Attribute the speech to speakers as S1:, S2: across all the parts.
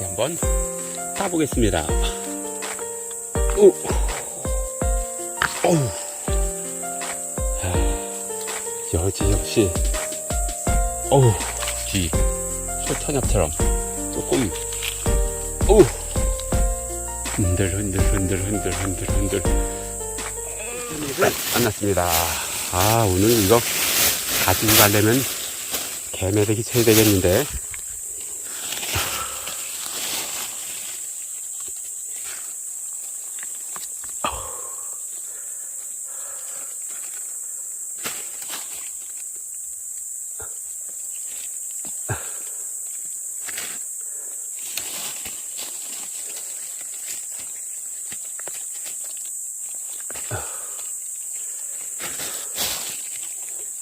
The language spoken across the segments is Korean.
S1: 어디 한번 타보겠습니다. 오, 오, 아, 여지 역시, 어우, 뒤 소천엽처럼 조금, 오, 흔들 흔들 흔들 흔들 흔들 흔들. 만났습니다. 아 오늘 이거 가지고 가려면 개매대기 쳐야 되겠는데.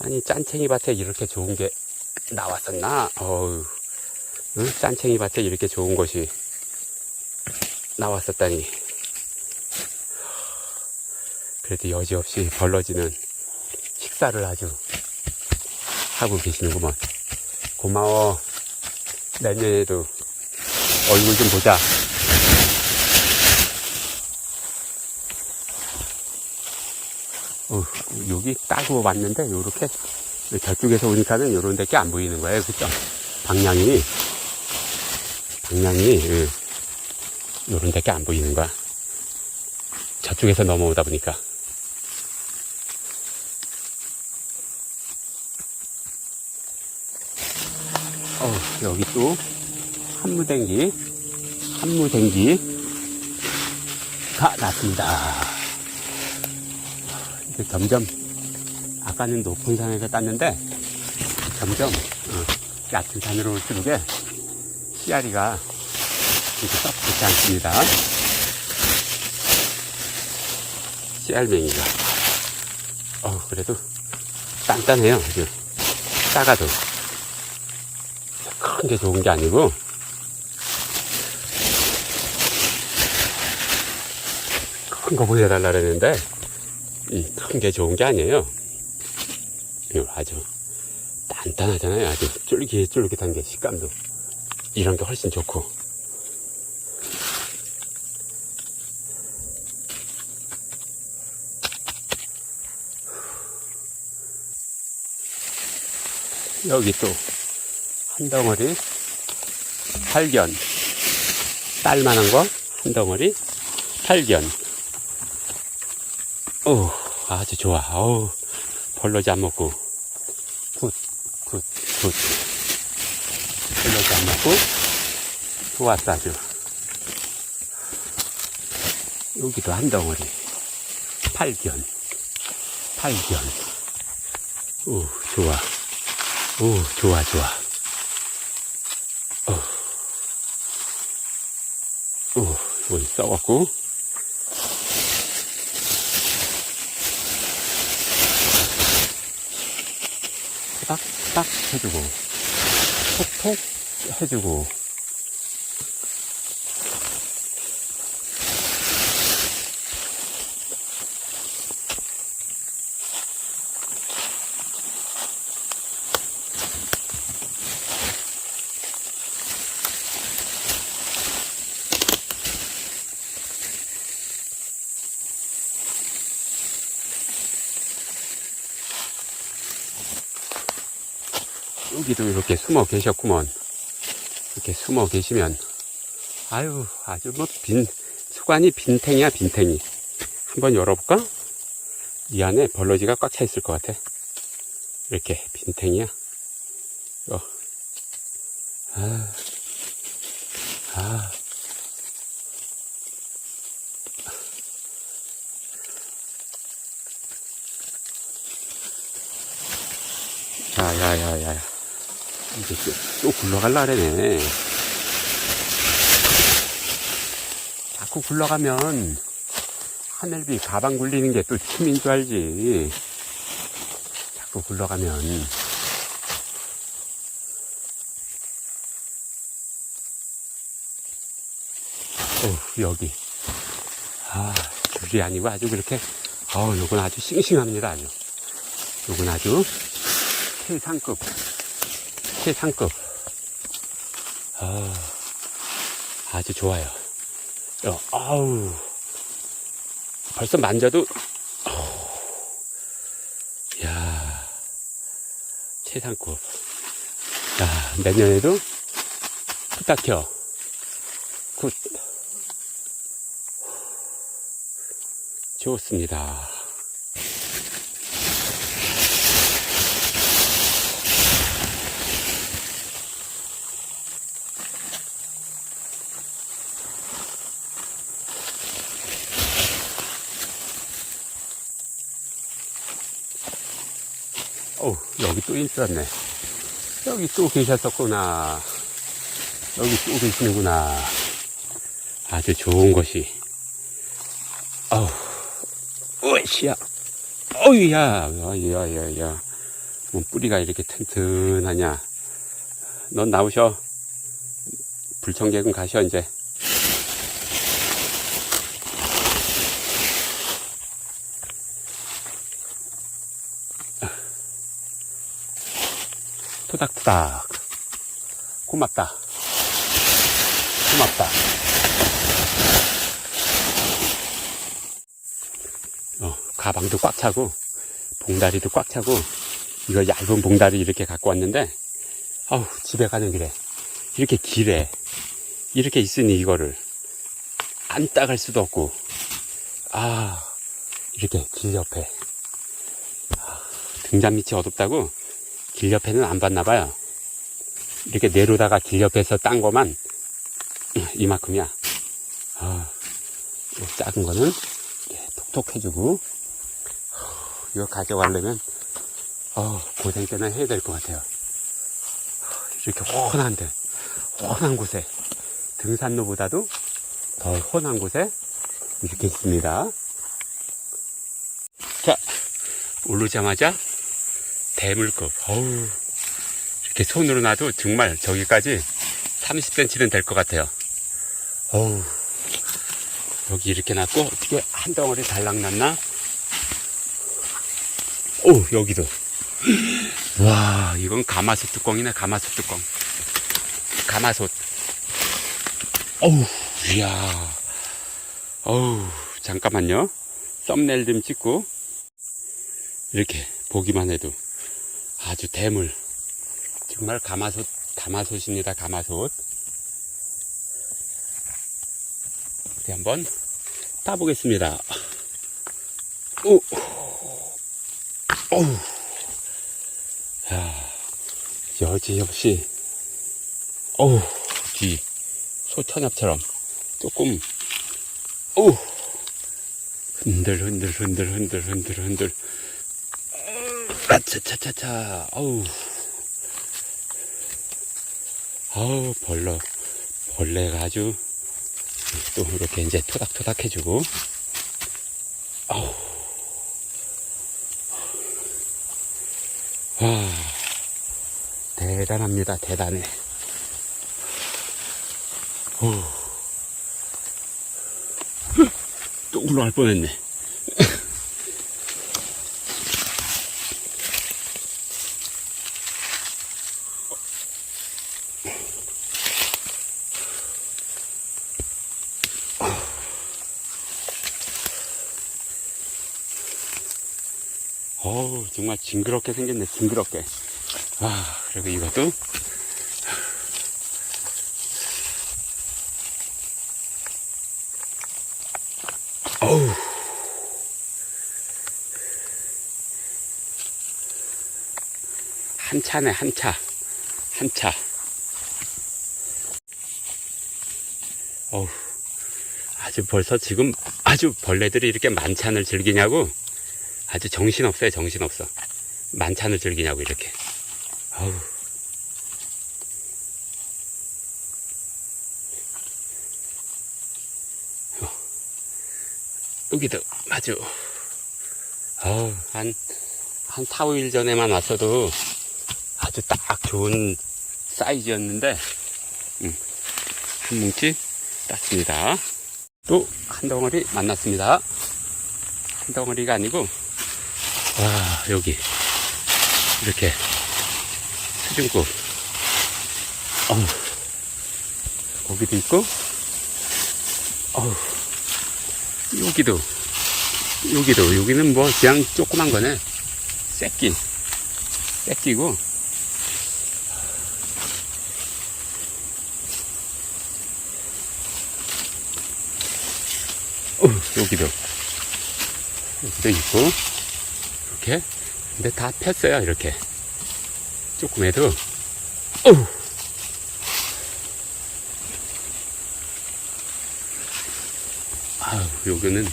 S1: 아니 짠챙이 밭에 이렇게 좋은 게 나왔었나? 어우, 응? 짠챙이 밭에 이렇게 좋은 것이 나왔었다니. 그래도 여지없이 벌러지는 식사를 아주 하고 계시는구먼. 고마워. 내년에도 얼굴 좀 보자. 어, 여기 따고 왔는데 요렇게 저쪽에서 오니까는 요런 데께 안 보이는 거예요. 그죠? 방향이 방향이 예, 요런 데께 안 보이는 거야. 저쪽에서 넘어오다 보니까. 어, 여기 또 한무댕기 한무댕기가 났습니다. 이제 점점 아까는 높은 산에서 땄는데 점점 어, 얕은 산으로 올수록에 씨알이가 이렇게 썩 좋지 않습니다. 씨알맹이가 어 그래도 단단해요. 작아도 큰 게 좋은 게 아니고 큰 거 보여달라 그랬는데 큰 게 좋은 게 아니에요. 이거 아주 단단하잖아요. 아주 쫄깃쫄깃한 게 식감도 이런 게 훨씬 좋고. 여기 또 한 덩어리 발견. 딸만한 거 한 덩어리 발견. 오, 아주 좋아. 어우, 벌러지 안 먹고. 굿, 굿, 굿. 벌러지 안 먹고. 좋았어, 아주. 여기도 한 덩어리. 팔견. 팔견. 오, 좋아. 오, 좋아, 좋아. 오, 오, 이거 써갖고. 딱 해주고 톡톡 해주고 숨어 계셨구먼. 이렇게 숨어 계시면, 아유, 아주 뭐, 빈, 수관이 빈탱이야, 빈탱이. 한번 열어볼까? 이 안에 벌러지가 꽉 차 있을 것 같아. 이렇게 빈탱이야. 어. 아, 아. 야, 야, 야, 야. 이제 또, 또 굴러갈라 그러네. 자꾸 굴러가면 하늘비 가방 굴리는 게 또 춤인 줄 알지. 자꾸 굴러가면. 어, 여기. 아, 귤이 아니고 아주 그렇게, 어, 요건 아주 싱싱합니다, 아주. 요건 아주 최상급. 최상급. 아, 아주 좋아요. 어, 아우. 벌써 만져도, 어우, 야 최상급. 야, 내년에도 부탁혀. 굿. 좋습니다. 어 여기 또 있었네. 여기 또 계셨었구나. 여기 또 계시는구나. 아주 좋은 것이. 어우, 으쌰. 어우야, 야, 야, 야. 뭐 뿌리가 이렇게 튼튼하냐. 넌 나오셔. 불청객은 가셔, 이제. 토닥토닥. 고맙다. 고맙다. 어, 가방도 꽉 차고, 봉다리도 꽉 차고, 이거 얇은 봉다리 이렇게 갖고 왔는데, 아우, 집에 가는 길에, 이렇게 길에, 이렇게 있으니 이거를, 안 따갈 수도 없고, 아, 이렇게 길 옆에, 아, 등잔 밑이 어둡다고, 길 옆에는 안 봤나 봐요. 이렇게 내려다가 길 옆에서 딴 거만 이만큼이야. 아, 요 작은 거는 이렇게 톡톡 해주고 이거 가져가려면 어, 고생 때는 해야 될 것 같아요. 이렇게 훤한데 훤한 곳에 등산로보다도 더 훤한 곳에 이렇게 있습니다. 자, 오르자마자 대물급. 어우, 이렇게 손으로 놔도 정말 저기까지 30cm는 될 것 같아요. 어우, 여기 이렇게 놨고, 어떻게 한 덩어리 달랑 났나? 오, 여기도. 와, 이건 가마솥 뚜껑이네, 가마솥 뚜껑. 가마솥. 어우, 이야. 어우, 잠깐만요. 썸네일 좀 찍고, 이렇게 보기만 해도 아주 대물. 정말 가마솥, 가마솥입니다, 가마솥. 네, 한번 따보겠습니다. 오, 어우. 야, 여지없이, 어우, 뒤, 소천엽처럼 조금, 어우, 흔들, 흔들, 흔들, 흔들, 흔들, 흔들. 아차차차차, 어우. 아우, 벌러, 벌레가 아주 또 이렇게 이제 토닥토닥 해주고, 아우. 와, 대단합니다, 대단해. 어우. 또 올라갈 뻔했네. 어우, 정말 징그럽게 생겼네, 징그럽게. 아, 그리고 이것도. 어우. 한 차네, 한 차. 한 차. 어우. 아주 벌써 지금 아주 벌레들이 이렇게 만찬을 즐기냐고 아주 정신없어요, 정신없어. 만찬을 즐기냐고, 이렇게. 아우. 어. 여기도, 아주, 아우, 한, 한 4, 5일 전에만 왔어도 아주 딱 좋은 사이즈였는데, 음, 한 뭉치 땄습니다. 또 한 덩어리 만났습니다. 한 덩어리가 아니고, 와, 여기. 이렇게. 수중국. 어우. 거기도 있고, 어우, 여기도, 여기도, 여기는 뭐 그냥 조그만 거네. 새끼. 새끼고. 어, 여기도. 여기도 있고. 이렇게. 근데 다 폈어요, 이렇게. 조금 해도. 어우. 아유, 요거는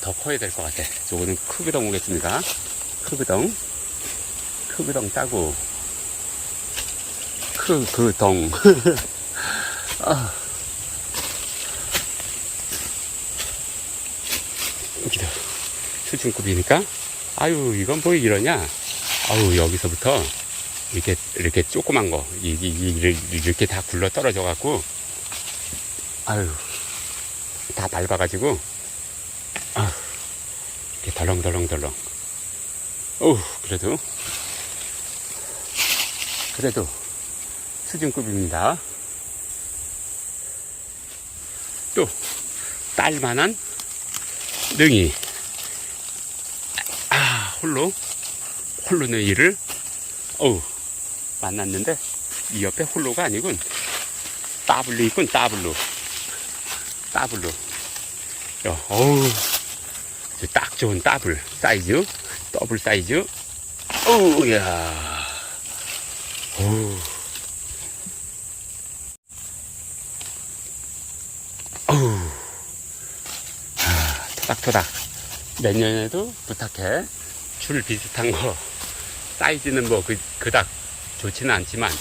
S1: 더 커야 될 것 같아. 요거는 크그덩 오겠습니다. 크그덩. 크그덩 따고. 크그덩. 아. 여기도 수준급이니까. 아유, 이건 뭐 이러냐. 아유, 여기서부터 이렇게, 이렇게 조그만 거. 이, 이, 이, 이렇게 다 굴러 떨어져 갖고. 아유. 다 밟아 가지고, 아, 이렇게 덜렁덜렁덜렁. 어우, 그래도, 그래도 수준급입니다. 또, 딸만한 능이. 아, 홀로, 홀로 능이를, 어우, 만났는데, 이 옆에 홀로가 아니군. 따블로 있군, 따블로. 따블로. 야, 어우, 딱 좋은 더블 사이즈, 더블 사이즈. 어우, 야. 어우. 어우. 아, 토닥토닥. 내년에도 부탁해. 줄 비슷한 거. 사이즈는 뭐 그, 그닥 좋지는 않지만,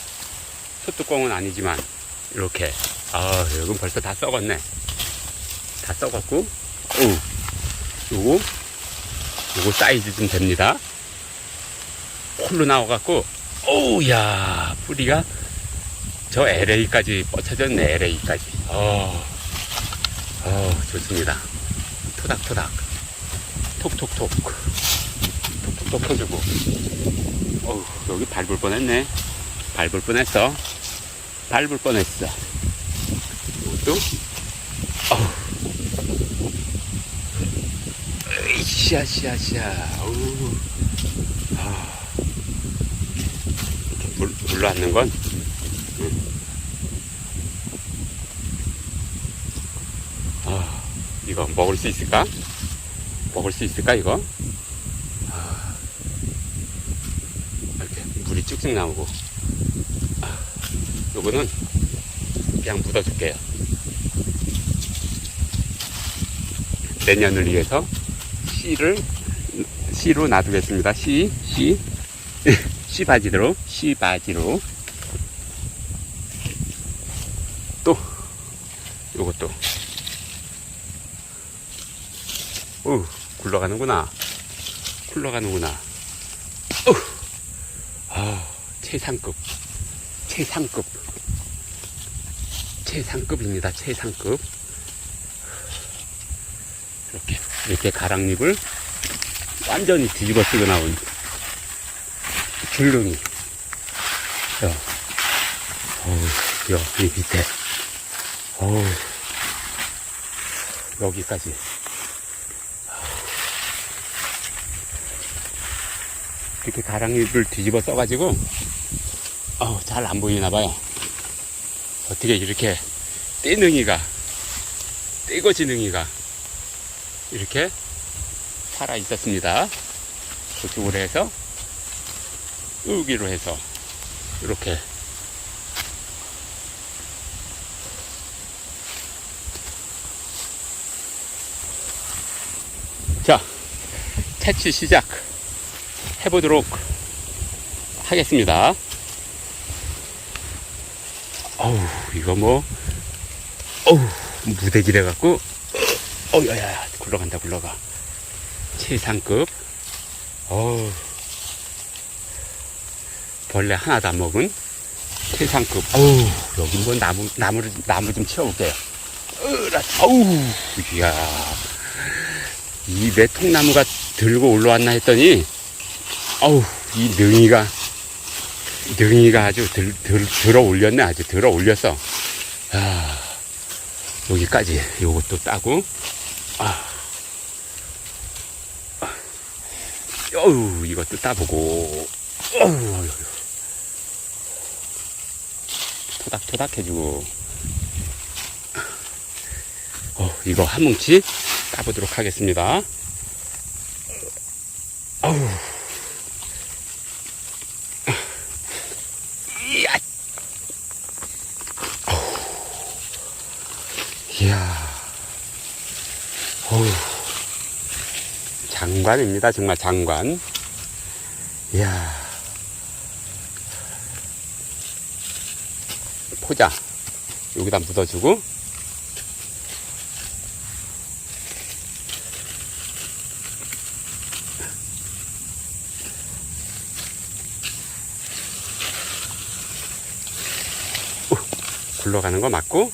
S1: 소뚜껑은 아니지만, 이렇게. 아, 여긴 벌써 다 썩었네. 다 썩었고, 오, 요거, 요거 사이즈 좀 됩니다. 홀로 나와갖고, 오우, 야, 뿌리가 저 LA까지 뻗쳐졌네, LA까지. 어, 어, 좋습니다. 토닥토닥. 톡톡톡. 톡톡톡 해주고. 어우, 여기 밟을 뻔했네. 밟을 뻔했어. 밟을 뻔했어. 이것도, 어우. 으쌰쌰쌰. 어우. 아. 이렇게 물, 물로 앉는 건, 음. 아, 이거 먹을 수 있을까? 먹을 수 있을까, 이거? 아, 이렇게 물이 쭉쭉 나오고. 아, 요거는 그냥 묻어줄게요. 내년을 위해서 씨를 씨로 놔두겠습니다. 씨, 씨, 씨 바지로, 씨 바지로. 또 요것도. 오, 굴러가는구나. 굴러가는구나. 어, 아, 최상급, 최상급, 최상급입니다. 최상급. 이렇게 이렇게 가랑잎을 완전히 뒤집어 쓰고 나온 줄눈이. 야, 어우, 야, 이 밑에. 어우, 여기까지. 이렇게 가랑잎을 뒤집어 써가지고 어우, 잘 안 보이나 봐요 어떻게 이렇게 떼능이가 떼거지능이가 이렇게 살아 있었습니다. 그쪽으로 해서 여기로 해서 이렇게 자 채취 시작 해보도록 하겠습니다. 어우 이거 뭐 어우 무대기래 갖고 어, 야야, 굴러간다, 굴러가. 최상급. 어우. 벌레 하나도 안 먹은 최상급. 어우, 여기 뭐 나무, 나무를, 나무 좀 치워볼게요. 어우, 이야. 이 왜 통나무가 들고 올라왔나 했더니, 어우, 이 능이가, 능이가 아주 들, 들, 들어 올렸네. 아주 들어 올렸어. 아, 여기까지 요것도 따고 아. 어우 이것도 따보고 어우 토닥토닥 해주고 어, 이거 한 뭉치 따보도록 하겠습니다 어우 이야 이야 어우 장관입니다. 정말 장관. 이야. 포자 여기다 묻어주고. 오, 굴러가는 거 맞고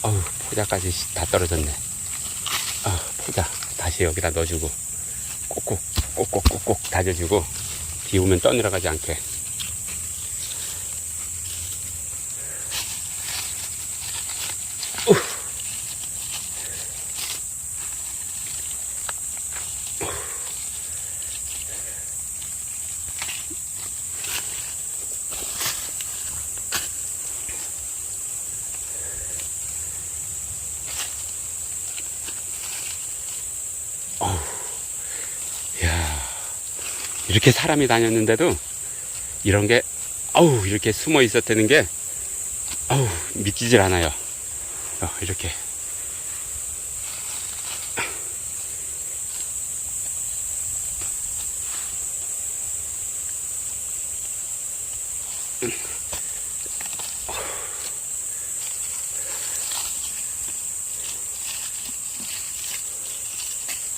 S1: 어우 포자까지 다 떨어졌네 아 포자 다시 여기다 넣어주고 꼭꼭 꼭꼭꼭꼭 다져주고 비 오면 떠내려가지 않게. 이렇게 사람이 다녔는데도 이런 게 아우 이렇게 숨어 있었다는 게 아우 믿기질 않아요. 어, 이렇게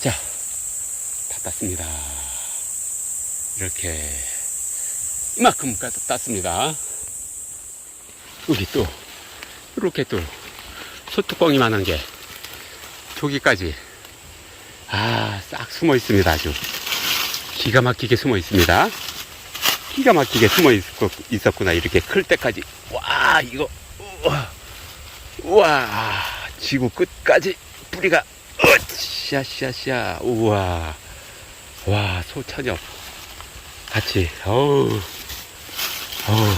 S1: 자, 다 땄습니다. 이렇게 이만큼 까- 땄습니다. 여기 또 이렇게 또 소뚜껑이만한 게 저기까지 아 싹 숨어 있습니다. 아주 기가 막히게 숨어 있습니다. 기가 막히게 숨어 있었- 있었구나 이렇게 클 때까지 와 이거 우와, 지구 끝까지 뿌리가 으쌰쌰쌰 우와 와 소천엽 같이. 어우. 어우.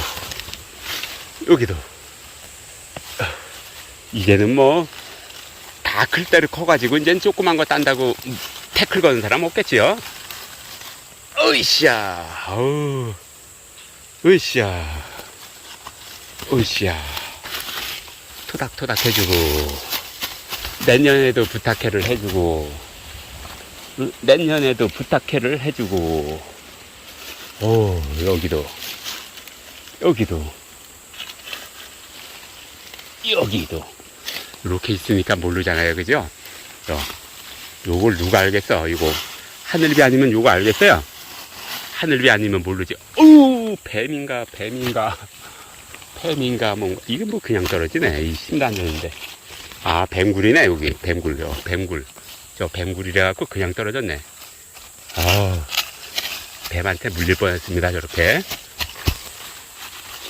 S1: 여기도. 이제는 뭐 다 클 때를 커가지고 이젠 조그만 거 딴다고 태클 거는 사람 없겠지요? 으쌰 어우. 으쌰 으쌰 토닥토닥 해주고 내년에도 부탁해를 해주고 응? 내년에도 부탁해를 해주고 오 여기도. 여기도. 여기도. 이렇게 있으니까 모르잖아요 그죠? 요, 요걸 누가 알겠어 이거? 하늘비 아니면 요거 알겠어요? 하늘비 아니면 모르지. 오 뱀인가 뱀인가. 뱀인가 뭔가. 이게 뭐 그냥 떨어지네 이 되는데. 아 뱀굴이네 여기. 뱀굴 요 뱀굴. 저 뱀굴이래 갖고 그냥 떨어졌네. 아 뱀한테 물릴 뻔했습니다 저렇게.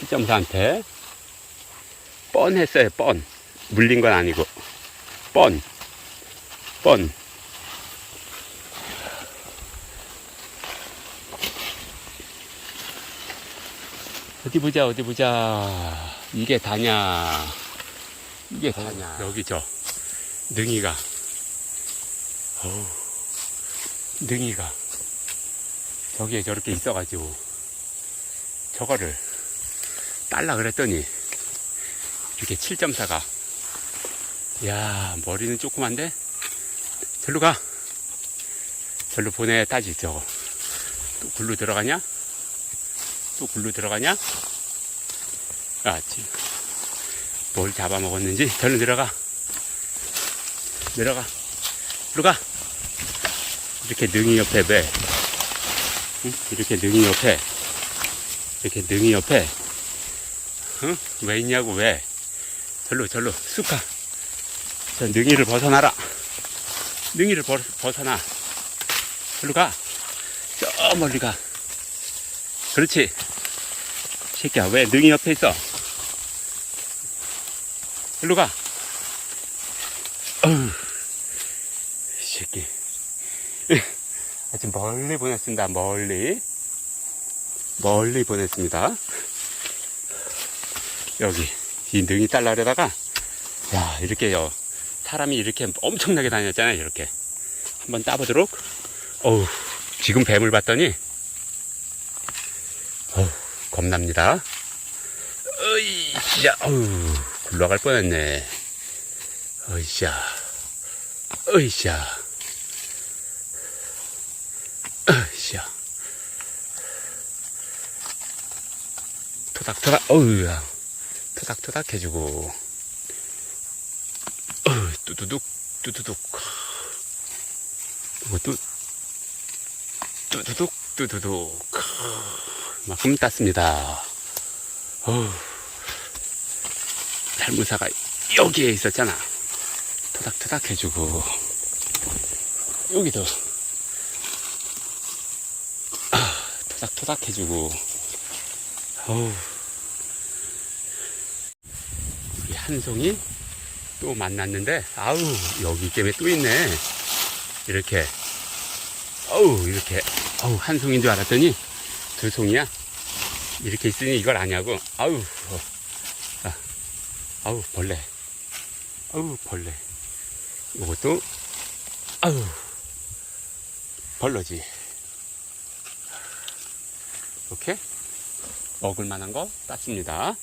S1: 7.4한테. 뻔했어요 뻔. 물린 건 아니고. 뻔. 뻔. 어디 보자 어디 보자. 이게 다냐. 이게 다냐. 여기 저 능이가. 어우. 능이가 저기에 저렇게 있어가지고 저거를 딸라 그랬더니 이렇게 7.4가. 야 머리는 조그만데? 절로 가. 절로 보내 따지 저거. 또 굴로 들어가냐? 또 굴로 들어가냐? 아 지금 뭘 잡아먹었는지? 절로 들어가. 내려가. 들어가. 이렇게 능이 옆에 왜 응? 이렇게 능이 옆에 이렇게 능이 옆에. 응? 왜 있냐고 왜? 절로 절로. 쑥가 저 능이를 벗어나라. 능이를 벗, 벗어나. 절로 가저 멀리 가. 그렇지. 새끼야 왜 능이 옆에 있어? 일로 가. 어휴, 이 새끼. 아주 멀리 보냈습니다. 멀리. 멀리 보냈습니다. 여기, 이 능이 딸라려다가, 야, 이렇게요. 사람이 이렇게 엄청나게 다녔잖아요. 이렇게. 한번 따보도록. 어우, 지금 뱀을 봤더니, 어우, 겁납니다. 어이씨, 어우, 굴러갈 뻔했네. 어이샤, 어이샤, 어이샤. 토닥토닥, 어우야. 토닥토닥 해주고. 어우, 뚜두둑, 뚜두둑. 이것도, 뚜두둑, 뚜두둑. 만큼 땄습니다. 어우. 살무사가 여기에 있었잖아. 토닥토닥 해주고. 여기도. 아, 토닥토닥 해주고. 어우. 우리 한 송이 또 만났는데, 아우, 여기 때문에 또 있네. 이렇게. 어우, 이렇게. 어우, 한 송인 줄 알았더니 두 송이야. 이렇게 있으니 이걸 아냐고. 아우, 어. 아, 아우, 벌레. 아우, 벌레. 이것도, 아우, 벌러지. 이렇게 먹을 만한 거 땄습니다.